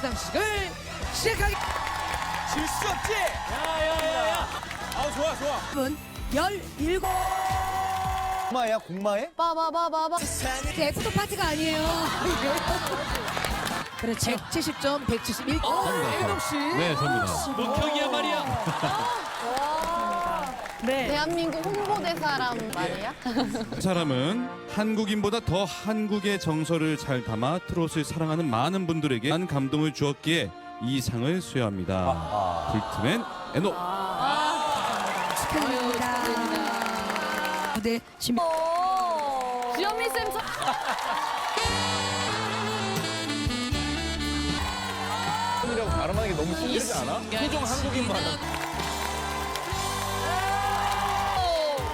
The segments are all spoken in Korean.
시상식을 시작하기 질 수 없지. 야야야야. 아 좋아 좋아. 분 17. 공마야 공마에? 빠바바바바. 네, 포토 파티가 아니에요. 그렇죠. 170점, 171. 어, 애덕 씨. 네, 접니다. 목형이야 말이야. 네. 대한민국 홍보대사란 말이야? 그 사람은 한국인보다 더 한국의 정서를 잘 담아 트롯을 사랑하는 많은 분들에게 한 감동을 주었기에 이 상을 수여합니다. 불트맨 에노. 무대 준비. 주현미 쌤 저. 이라고 발음하는 게 너무 힘들지 않아? 토종 한국인 발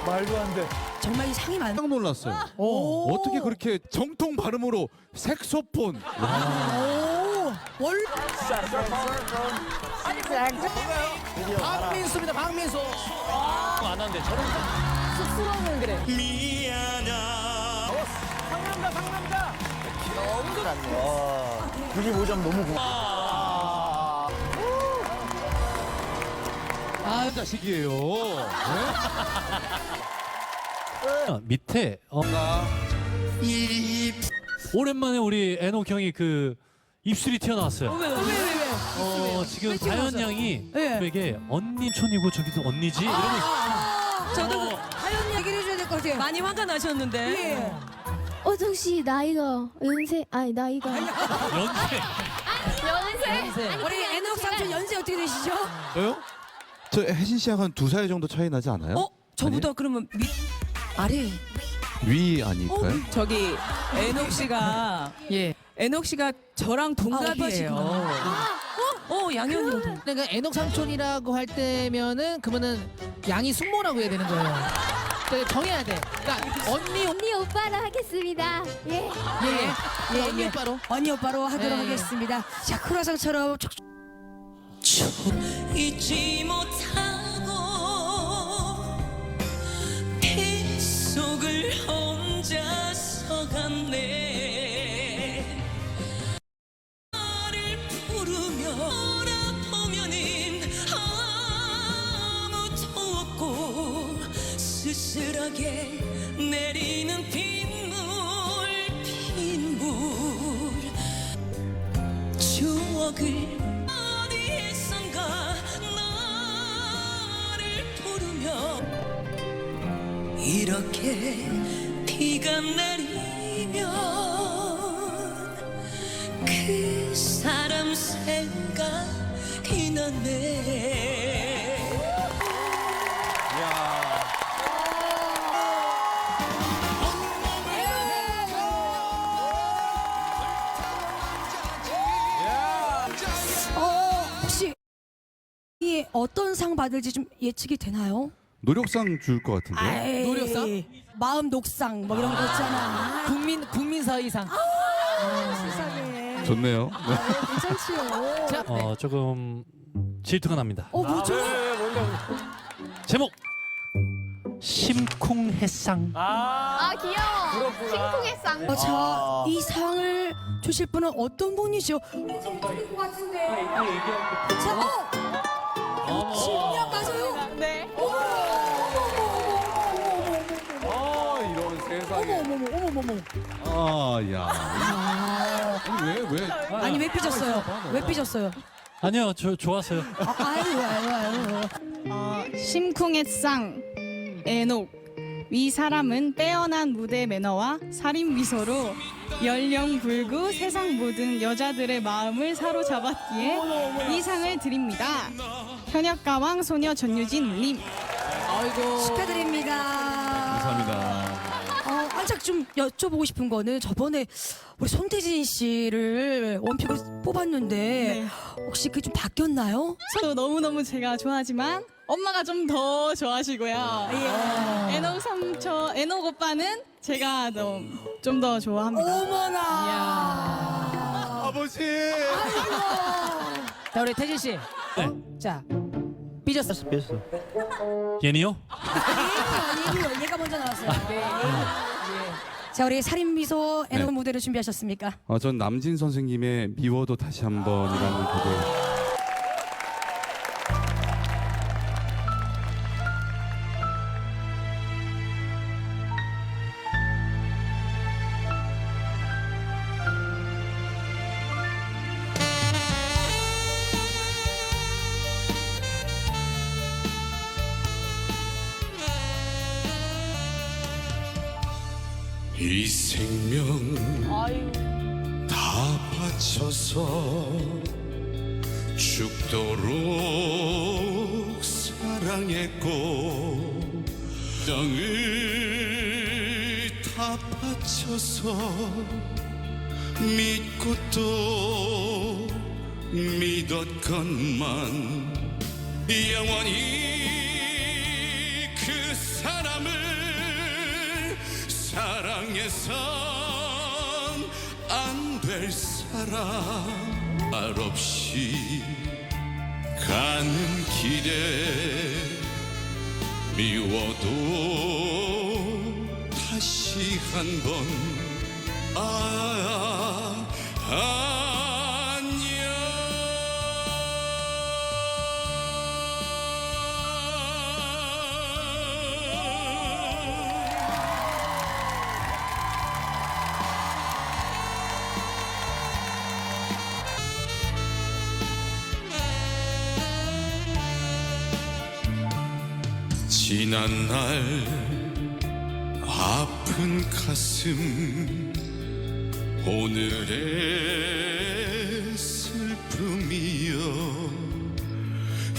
말도 안 돼. 정말 이 상이 많. 깜짝 놀랐어요. 오. 어떻게 그렇게 정통 발음으로 색소폰. 오. 월. 박민수입니다 박민수. 안 한대 저런. 쑥스러우면 그래. 상남자 상남자. 와. 95점 너무 고마워. 아, 자식이에요. 어, 밑에 어, 오랜만에 우리 애녹 형이 그 입술이 튀어나왔어요. 왜, 왜, 왜, 왜? 어, 지금 왜 다현 튀어나왔어요? 양이 예. 저에게 언니 촌이고 저기도 언니지 이러고 아, 저도 그 하연 얘기를 해줘야 될 것 같아요. 많이 화가 나셨는데. 예. 어정 씨 나이가 연세 아니 나이가 연세. 연세. 우리 애녹 삼촌 연세 어떻게 되시죠? 저요? 저 혜진 씨하고 한 두 살 정도 차이 나지 않아요? 어? 저보다 그러면 미, 아래. 위 아닐까요? 저기 애녹 씨가 예 애녹 씨가 저랑 동갑이에요. 오빠시구나. 어 양현이랑 동. 그러니까 애녹 삼촌이라고 할 때면은 그러면은 양이 숙모라고 해야 되는 거예요. 그러니까 정해야 돼. 그러니까 언니 언니 오빠라 하겠습니다 예 예, 예, 언니 오빠로 언니 오빠로 하도록 네. 하겠습니다. 자 크로아상처럼 촉- 잊지 못하 고 빗속을 혼자서 갔네. 나를 부르며 돌아보면은 아무도 없고 쓸쓸하게 내리는 빗물 빗물. 추억을 이렇게 비가 내리면 그 사람 생각이 나네 어 혹시 이 어떤 상 받을지 좀 예측이 되나요? 노력상 줄 것 같은데요? 아이, 노력상? 마음 녹상 뭐 이런 거 있잖아. 국민 국민사의상 세상에. 좋네요. 괜찮지요. 자, 어, 조금 질투가 납니다. 어 뭐죠? 제목 심쿵해상. 아 귀여워. 심쿵의 쌍. 어, 자, 이 상을 주실 분은 어떤 분이죠? 것 같은데. 자, 어, 신명 맞아요? 네. 어머, 어머, 어머, 어머, 어머. 아, 야. 아니, 왜, 왜? 아니 왜 삐졌어요? 왜 삐졌어요? 아니요, 저 좋았어요. 아, 아유, 아유, 아유. 어, 심쿵했상 애녹 위 사람은 빼어난 무대 매너와 살인 미소로 연령 불구 세상 모든 여자들의 마음을 사로잡았기에 이 상을 드립니다. 현역 가왕 소녀 전유진 님. 아이고. 축하드립니다. 어, 살짝 좀 여쭤보고 싶은 거는 저번에 우리 손태진 씨를 원픽을 뽑았는데 네. 혹시 그게 좀 바뀌었나요? 저도 너무너무 제가 좋아하지만 엄마가 좀 더 좋아하시고요. 예. 애녹 삼촌, 애녹 오빠는 제가 좀 더 좋아합니다. 어머나. 아버지! 자 우리 태진 씨. 네. 자 삐졌어. 얘기요, 얘기요. 얘가 먼저 나왔어요. 네. 자 우리 살인 미소 애노 네. 무대를 준비하셨습니까? 어, 전 남진 선생님의 미워도 다시 한번이라는 곡을 아유. 다 바쳐서 죽도록 사랑했고 정을 다 바쳐서 믿고 또 믿었건만 영원히 그 사람을 사랑해선 안 될 사람 말 없이 가는 길에 미워도 다시 한번 아, 안녕 지난 날 아픈 가슴 오늘의 슬픔이여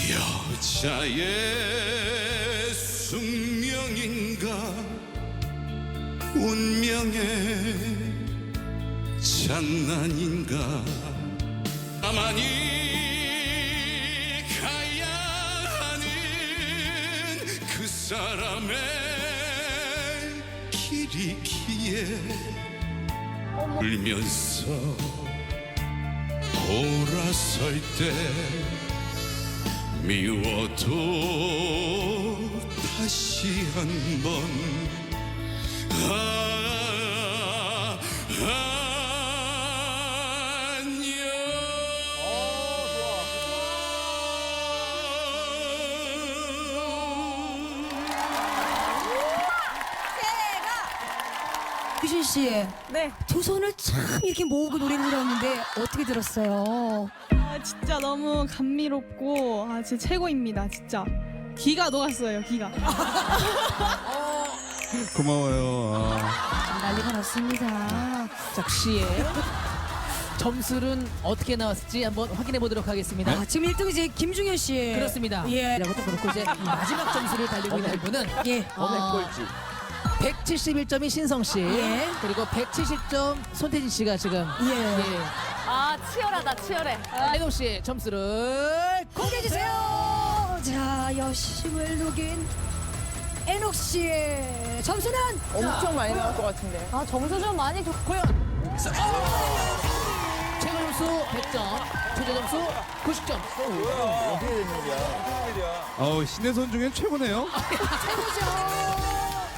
여자의 숙명인가? 운명의 장난인가? 가만히 사람의 길이기에 울면서 돌아설 때 미워도 다시 한번 씨, 네. 두 손을 참 이렇게 모으고 노래를 들었는데 어떻게 들었어요? 아, 진짜 너무 감미롭고 아, 진짜 최고입니다. 진짜. 기가 녹았어요. 기가. 고마워요. 아. 난리가 났습니다. 작시의 점수는 어떻게 나왔을지 한번 확인해 보도록 하겠습니다. 아, 지금 1등 이제 김중현 씨. 그렇습니다. 예. 라고도 그렇고 이제 마지막 점수를 달리고 있는 분은 예. 어, 171점이 신성 씨 예. 그리고 170점 손태진 씨가 지금 예. 예. 아, 치열하다, 치열해. 애노 씨의 점수를 공개해 주세요. 자, 여심을 녹인 애녹 씨의 점수는 엄청 많이 나올 것 같은데. 아, 점수 좀 많이 줘. 고요 최고 점수 100점, 최저 점수 90점. 어우 신혜선 중엔 최고네요.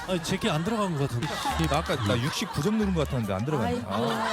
아니 제게 안 들어간 것 같은데. 나 아까 나 69점 누른 것 같았는데 안 들어갔네. 아이고. 아.